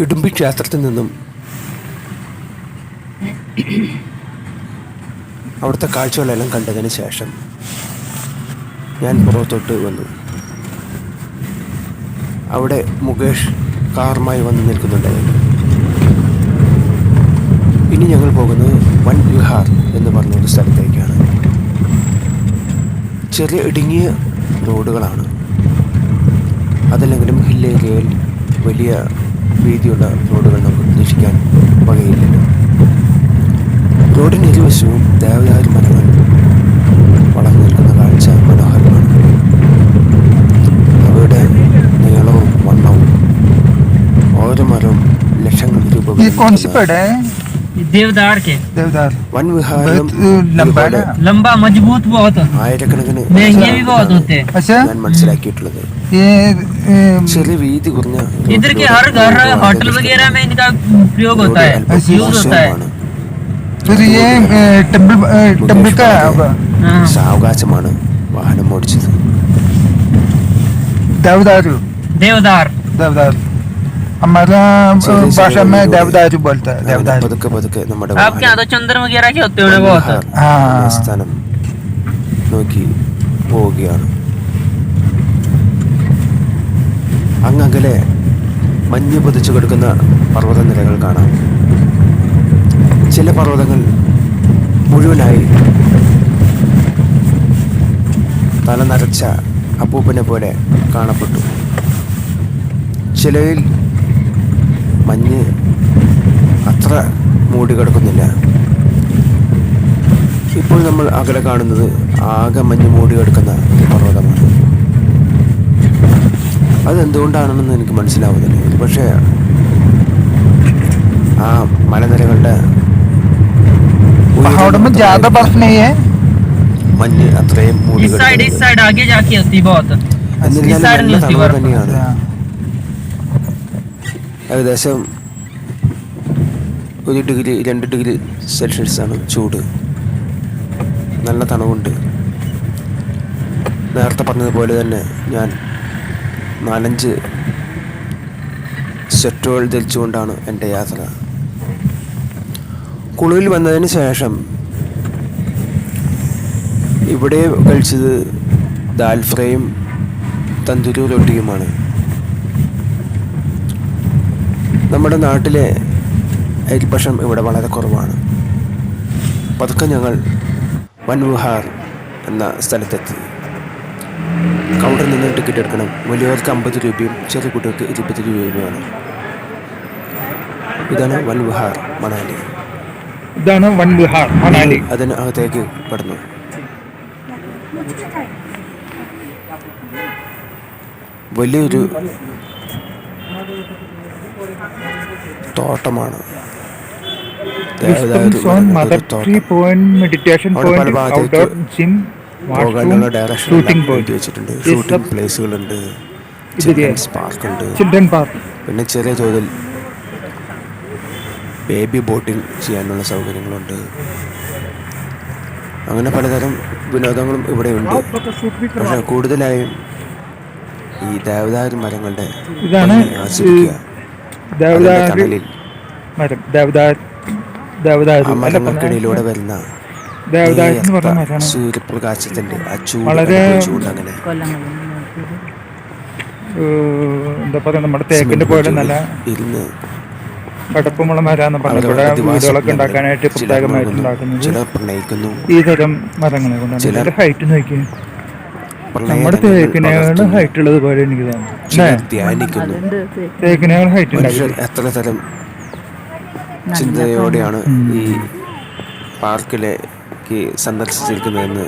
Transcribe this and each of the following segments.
ഇടുമ്പി ക്ഷേത്രത്തിൽ നിന്നും അവിടുത്തെ കാഴ്ചകളെല്ലാം കണ്ടതിന് ശേഷം ഞാൻ പുറത്തോട്ട് വന്നു. അവിടെ മുകേഷ് കാറുമായി വന്ന് നിൽക്കുന്നുണ്ടായിരുന്നു. ഇനി ഞങ്ങൾ പോകുന്നത് വൻ വിഹാർ എന്ന് പറഞ്ഞ ഒരു സ്ഥലത്തേക്കാണ്. ചെറിയ ഇടുങ്ങിയ റോഡുകളാണ്. അതല്ലെങ്കിലും ഹില്ലേരിയയിൽ വലിയ വീതിയുള്ള റോഡുകൾ നമുക്ക് പ്രതീക്ഷിക്കാൻ വകയില്ലല്ലോ. റോഡിന് ഇരുവശവും ദേവദാരി മരങ്ങൾ വളർന്നു നിൽക്കുന്ന കാഴ്ച മനോഹരമാണ്. അവയുടെ നീളവും വണ്ണവും ഓരോ മരവും ലക്ഷങ്ങൾ രൂപ देवदार के देवदार वन विहार लंबा लंबा मजबूत बहुत महंगे भी बहुत होते हैं अच्छा ये इधर के हर घर होटल वगैरह में इनका प्रयोग होता है यूज होता है फिर ये टेम्पल टेम्पल का सावकाशमान वाहन मोड़ देवदार देवदार देवदार हमारा ചെറിയ ചെറിയ भाषा में വഴിയിലൂടെ देवदारू बोलता है അങ്ങനെ देवदारू പതുക്കെ പതുക്കെ നമ്മുടെ आपके यहाँ വാഹനം तो चंद्र वगैरह के होते होंगे बहुत മൻഹാർ ആ. എന്ന സ്ഥലം നോക്കി പോവുകയാണ് അങ്ങകലെ മഞ്ഞ് പതിച്ചു കിടക്കുന്ന പർവ്വതനിരകൾ കാണാം ചില പർവ്വതങ്ങൾ മുഴുവനായി തല നരച്ച അപ്പൂപ്പനെ പോലെ കാണപ്പെട്ടു ചിലയിൽ മഞ്ഞ് അത്ര മൂടി കിടക്കുന്നില്ല. ഇപ്പോൾ നമ്മൾ അകലെ കാണുന്നത് ആകെ മഞ്ഞ് മൂടി കിടക്കുന്ന ഒരു പർവതമാണ്. അതെന്തുകൊണ്ടാണെന്ന് എനിക്ക് മനസ്സിലാവുന്നില്ല. പക്ഷേ ആ മലനിരകളുടെ മഞ്ഞ് അത്രയും മൂടി തന്നെയാണ്. ഏകദേശം ഒരു ഡിഗ്രി രണ്ട് ഡിഗ്രി സെൽഷ്യസാണ് ചൂട്. നല്ല തണുവുണ്ട്. നേരത്തെ പറഞ്ഞതുപോലെ തന്നെ ഞാൻ നാലഞ്ച് സ്വെറ്ററുകൾ ധരിച്ചുകൊണ്ടാണ് എന്റെ യാത്ര. കുളുവിൽ വന്നതിന് ശേഷം ഇവിടെ കഴിച്ചത് ദാൽ ഫ്രൈയും തന്തൂരി റൊട്ടിയുമാണ്. നമ്മുടെ നാട്ടിലെ അരിപ്പക്ഷം ഇവിടെ വളരെ കുറവാണ്. പതുക്കെ ഞങ്ങൾ വൻവിഹാർ എന്ന സ്ഥലത്തെത്തി. കൗണ്ടറിൽ നിന്ന് ടിക്കറ്റ് എടുക്കണം. വലിയവർക്ക് അമ്പത് രൂപയും ചെറിയ കുട്ടികൾക്ക് ഇരുപത് രൂപയുമാണ്. ഇതാണ് വൻവിഹാർ മണാലി. ഇതാണ് വൻവിഹാർ മണാലി. അതിന് അകത്തേക്ക് കടന്നു. വലിയൊരു തോട്ടമാണ്. പല ഭാഗത്തേക്ക് പോകാനുള്ള ഡയറക്ഷൻ വെച്ചിട്ടുണ്ട്. ഷൂട്ടിംഗ് പ്ലേസുകളുണ്ട് ചിൽഡ്രൻസ് പാർക്ക് ഉണ്ട്. പാർക്ക് പിന്നെ ചെറിയ തോതിൽ ബേബി ബോട്ടിംഗ് ചെയ്യാനുള്ള സൗകര്യങ്ങളുണ്ട്. അങ്ങനെ പലതരം വിനോദങ്ങളും ഇവിടെയുണ്ട് പക്ഷേ കൂടുതലായും ഈ ദേവദാരു മരങ്ങളുടെ ഇതാണ് മരങ്ങൾക്കിടയിലൂടെ വരുന്ന സൂര്യപ്രകാശത്തിന്റെ വളരെ- അങ്ങനെ. എന്താ പറയാ നമ്മുടെ തേക്കിന്റെ പോലെ നല്ല ഇരുന്ന് കടപ്പമുള്ള മരാന്ന് പറഞ്ഞു ഇവിടെ വീടുകളൊക്കെ ഉണ്ടാക്കാനായിട്ട് പ്രത്യേകമായിട്ട് ഉണ്ടാക്കുന്നത്. പ്രണയിക്കുന്നു. ഈ തരം മരങ്ങളെ കൊണ്ടാണ്. ഹൈറ്റ് നോക്കി നമ്മുടെ ഹൈറ്റ് ഉള്ളത് പോലെ എനിക്ക് തോന്നുന്നു. ധ്യാനിക്കുന്നു. തേക്കിനേക്കാൾ ഹൈറ്റ് എത്ര തരം ചിന്തയോടെയാണ് ഈ പാർക്കിലേക്ക് സന്ദർശിച്ചിരിക്കുന്നതെന്ന്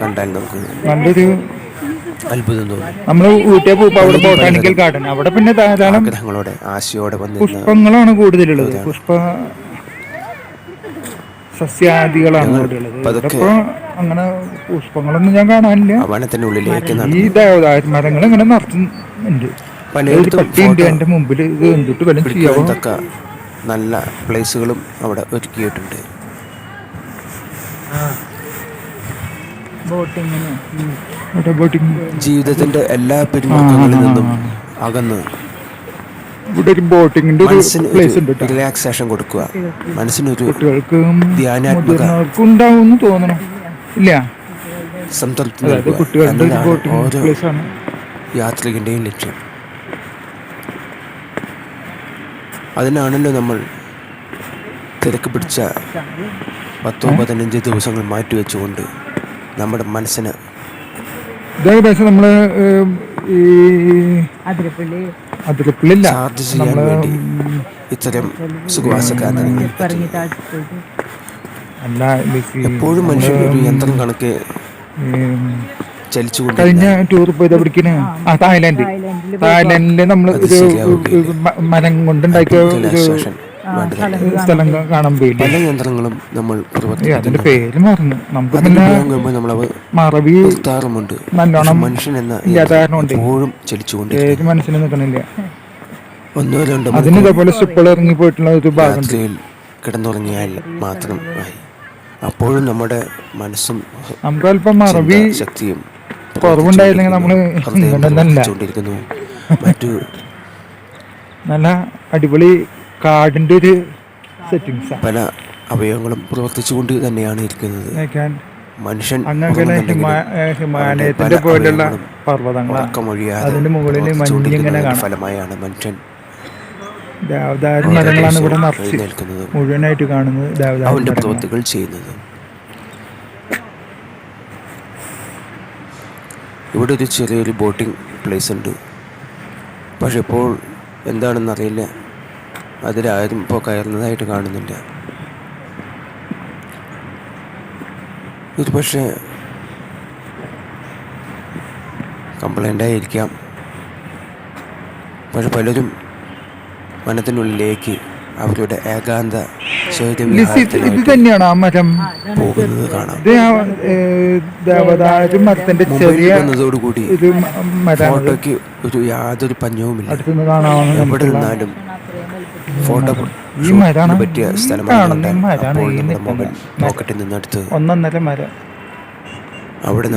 കണ്ടാൽ നമുക്ക് നല്ലൊരു അത്ഭുതം തോന്നും. നമ്മൾ ഊട്ടിയെ പോകുമ്പോൾ അവിടെ ബോട്ടാണിക്കൽ ഗാർഡൻ അവിടെ പിന്നെ ധാരാളം ആഗ്രഹങ്ങളോടെ ആശയോടെ പുഷ്പങ്ങളാണ് കൂടുതലുള്ളത്. പുഷ്പ സസ്യാദികളാണ് കൂടുതലുള്ളത്. അങ്ങനെ പുഷ്പങ്ങളൊന്നും ഞാൻ കാണാനില്ല. വനത്തിന്റെ വനത്തിനുള്ളിലേക്ക് ഈ ദേവദാര മരങ്ങൾ ഇങ്ങനെ നടത്തുന്നുണ്ട് പട്ടിയുണ്ട് എന്റെ മുമ്പിൽ ഇത് എന്തിട്ട് വല്ലതും ചെയ്യാവോ? നല്ല പ്ലേസുകളും അവിടെ ഒരുക്കിയിട്ടുണ്ട്. ജീവിതത്തിന്റെ എല്ലാ പെരുമാറ്റങ്ങളിൽ നിന്നും അകന്ന്. ഇവിടെ ഒരു ബോട്ടിങ്ങിന്റെ ഒരു പ്ലേസ് ഉണ്ട് റിലാക്സേഷൻ കൊടുക്കുക. മനസ്സിനൊരു കുട്ടികൾക്ക് ഉണ്ടാവും തോന്നണം. ഇല്ല. സംതൃപ്തി നൽകുക. ഓരോ പ്ലേസ് യാത്രികന്റെയും ലക്ഷ്യം. അതിനാണല്ലോ നമ്മൾ തിരക്ക് പിടിച്ച പത്തോ പതിനഞ്ച് ദിവസങ്ങൾ മാറ്റിവെച്ചുകൊണ്ട് നമ്മുടെ മനസ്സിന് ഏകദേശം നമ്മൾ ഈ അതിരപ്പള്ളി. ചാർജ് ചെയ്യാൻ വേണ്ടി ഇത്തരം സുഖവാസ കേന്ദ്രങ്ങൾ പറഞ്ഞ് താഴ്ത്തിപ്പോയിട്ട് അല്ല ലിസി, എപ്പോഴും മനുഷ്യൻ ഒരു യന്ത്രം കണക്ക് ചലിച്ചുകൊണ്ട് കഴിഞ്ഞ ടൂർ പോയത് എവിടേക്കാണ് ആ തായ്ലാന്റ് തായ്ലാന്റിൽ നമ്മൾ ഒരു മരം കൊണ്ടുണ്ടാക്കിയ ഒരു സ്ഥലം കാണാൻ പോയില്ലേ പല യന്ത്രങ്ങളും നമ്മൾ അതിന്റെ പേര് മാറുന്നു. നമുക്ക് അതിന് പിന്നെ നമ്മളവ മറവി നല്ലോണം മനുഷ്യൻ എന്ന. എപ്പോഴും പേര് മനസ്സിൽ നിൽക്കണില്ല. ഒന്നോ രണ്ടോ അതിന് ഇതേപോലെ സ്ട്രിപ്പുകൾ ഇറങ്ങി പോയിട്ടുള്ള ഒരു ഭാഗം കിടന്നുറങ്ങിയാൽ മാത്രം ആയി. അപ്പോഴും നമ്മുടെ മനസ്സും നമുക്കല്പം മറവി ശക്തിയും കുറവുണ്ടായില്ലെങ്കിൽ നമ്മൾ ഹൃദയം മറ്റു നല്ല അടിപൊളി കാടിന്റെ ഒരു സെറ്റിങ്സ് പല അവയവങ്ങളും പ്രവർത്തിച്ചുകൊണ്ട് തന്നെയാണ് ഇരിക്കുന്നത്. മനുഷ്യൻ ഹിമാലയത്തിന്റെ പല പോലുള്ള പർവതങ്ങൾ അതിന്റെ മുകളിൽ ഫലമായാണ് മനുഷ്യൻ ദേവദാരു മരങ്ങളാണ് ഇവിടെ നിറച്ച് മുഴുവനായിട്ട് കാണുന്നത് ദേവദാരു പ്രവൃത്തികൾ ചെയ്യുന്നത്. ഇവിടെ ഒരു ചെറിയൊരു ബോട്ടിംഗ് പ്ലേസ് ഉണ്ട്. പക്ഷെ ഇപ്പോൾ എന്താണെന്നറിയില്ല അതിലാരും ഇപ്പോൾ കയറുന്നതായിട്ട് കാണുന്നില്ല. ഇത് പക്ഷേ കംപ്ലൈന്റ് ആയിരിക്കാം. പക്ഷെ പലരും വനത്തിനുള്ളിലേക്ക് അവരുടെ ഏകാന്ത ഇത് തന്നെയാണ് ആ മരം. പോകുന്നത് കാണാം. ദേവതാരും മരത്തിന്റെ ചെറിയ വന്നതോടുകൂടി ഫോട്ടോയ്ക്ക് ഒരു യാതൊരു പഞ്ഞവുമില്ല. എവിടെ നിന്നാലും ഫോട്ടോ ഈ മരാണ് പറ്റിയ സ്ഥലമാണ് മൊബൈൽ പോക്കറ്റിൽ നിന്നെടുത്ത് ഒന്നൊന്നര മരം. അവിടെ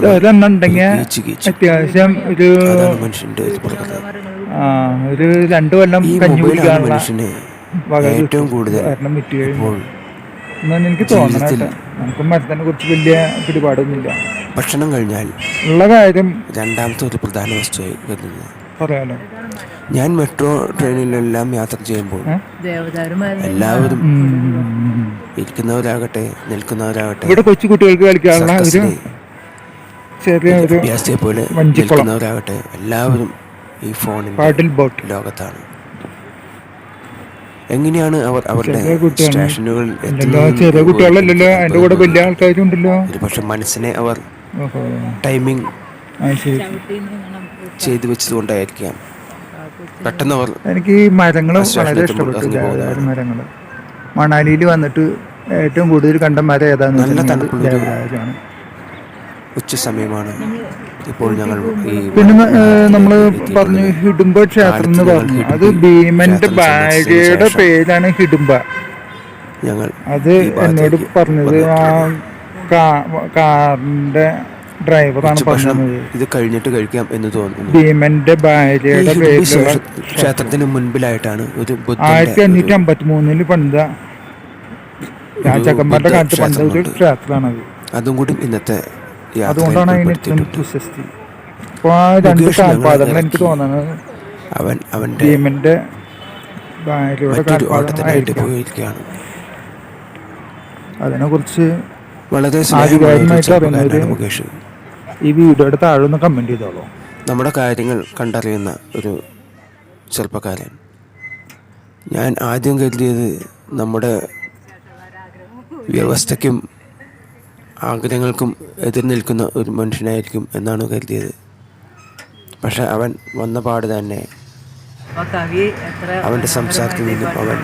അത്യാവശ്യം ഒരു മനുഷ്യന്റെ ഒരു രണ്ടു കൊല്ലം കഞ്ഞി കുടിക്കാനുള്ള ഏറ്റവും കൂടുതൽ എന്നാണ് എനിക്ക് തോന്നണ നമുക്ക് മരത്തിനെ കുറിച്ച് വലിയ പിടിപാടൊന്നുമില്ല. ഭക്ഷണം കഴിഞ്ഞാൽ ഉള്ള കാര്യം രണ്ടാമത്തെ ഒരു പ്രധാന വസ്തുവായി വരുന്നത്. പറയാലോ? ഞാൻ മെട്രോ ട്രെയിനിലെല്ലാം യാത്ര ചെയ്യുമ്പോൾ? എല്ലാവരും ഇരിക്കുന്നവരാകട്ടെ നിൽക്കുന്നവരാകട്ടെ ഇവിടെ കൊച്ചു കുട്ടികൾക്ക് കളിക്കാനുള്ള ഒരു ചെറിയ പോലെ നിൽക്കുന്നവരാകട്ടെ എല്ലാവരും ഈ ബോട്ട്. ലോകത്താണ്. എങ്ങനെയാണ് അവർ അവരുടെ സ്റ്റേഷനുകളിൽ ചെറിയ കുട്ടികളല്ലല്ലോ കൂടെ വലിയ പക്ഷെ മനസ്സിനെ അവർ ടൈമിംഗ് ചെയ്തു വെച്ചതുകൊണ്ടായിരിക്കാം. പെട്ടെന്ന് അവർ എനിക്ക് ഈ മരങ്ങൾ വളരെ ഇഷ്ടപ്പെട്ടു. മരങ്ങൾ. മണാലിയിൽ വന്നിട്ട് ഏറ്റവും കൂടുതൽ കണ്ട മരം ഏതാണ് നല്ല വെച്ചാൽ ഉച്ച സമയമാണ്. ഇപ്പോൾ ഞങ്ങൾ പിന്നെ നമ്മൾ പറഞ്ഞു. ഹിഡുംബ ക്ഷേത്രം എന്ന് പറഞ്ഞു. അത് ഭീമന്റെ ഭാര്യയുടെ പേരാണ് ഹിഡുംബ. ഞങ്ങൾ അത് എന്നോട് പറഞ്ഞത് ആ. കാറിന്റെ ഡ്രൈവറാണ് പറഞ്ഞത്. ഇത് കഴിഞ്ഞിട്ട് കഴിക്കാം എന്ന് തോന്നുന്നു. ഭീമന്റെ ഭാര്യയുടെ പേരിലുള്ള ക്ഷേത്രത്തിന് മുൻപിലായിട്ടാണ് ഒരു ആയിരത്തി അഞ്ഞൂറ്റി അമ്പത്തി മൂന്നിൽ പണിത രാജാക്കന്മാരുടെ കാലത്ത് പണിത ഒരു ക്ഷേത്രമാണത്. അതും കൂടി ഇന്നത്തെ അതുകൊണ്ടാണ് അതിന് ഇത്രയും ഉൾപ്പെടുത്തിയിട്ടുണ്ട്. പ്രശസ്തി. അപ്പൊ ആ രണ്ട് കാൽപാദങ്ങൾ എനിക്ക്. തോന്നുന്നത് അവൻ അവന്റെ ഭീമന്റെ ഭാര്യയുടെ മറ്റൊരു ഓട്ടത്തിനായിട്ട് പോയിരിക്കുകയാണ്. അതിനെ കുറിച്ച് വളരെ മുകേഷ്. ഈ വീഡിയോയുടെ താഴെ ഒന്ന് കമന്റ് ചെയ്തോളൂ. നമ്മുടെ കാര്യങ്ങൾ കണ്ടറിയുന്ന ഒരു ചെറുപ്പക്കാരൻ. ഞാൻ ആദ്യം കരുതിയത് നമ്മുടെ വ്യവസ്ഥയ്ക്കും ആഗ്രഹങ്ങൾക്കും എതിർ നിൽക്കുന്ന ഒരു മനുഷ്യനായിരിക്കും എന്നാണ് കരുതിയത്. പക്ഷെ അവൻ വന്ന പാട് തന്നെ അവന്റെ സംസാരത്തിൽ നിന്നും അവൻ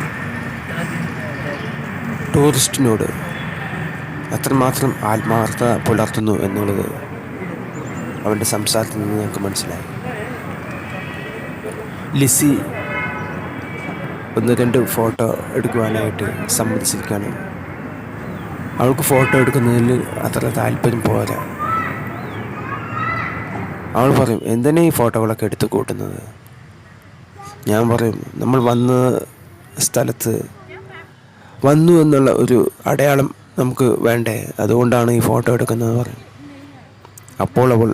ടൂറിസ്റ്റിനോട് അത്രമാത്രം ആത്മാർത്ഥത പുലർത്തുന്നു എന്നുള്ളത് അവന്റെ സംസാരത്തിൽ നിന്ന് ഞങ്ങൾക്ക് മനസ്സിലായി. ലിസി ഒന്ന് രണ്ട് ഫോട്ടോ എടുക്കുവാനായിട്ട് സമ്മതിച്ചിരിക്കുകയാണ്. അവൾക്ക് ഫോട്ടോ എടുക്കുന്നതിൽ അത്ര താല്പര്യം പോരാ. അവൾ പറയും എന്തിനാ ഈ ഫോട്ടോകളൊക്കെ എടുത്ത് കൂട്ടുന്നത്? ഞാൻ പറയും നമ്മൾ വന്ന സ്ഥലത്ത് വന്നു എന്നുള്ള ഒരു അടയാളം നമുക്ക് വേണ്ടേ? അതുകൊണ്ടാണ് ഈ ഫോട്ടോ എടുക്കുന്നത് പറയും അപ്പോൾ അവൾ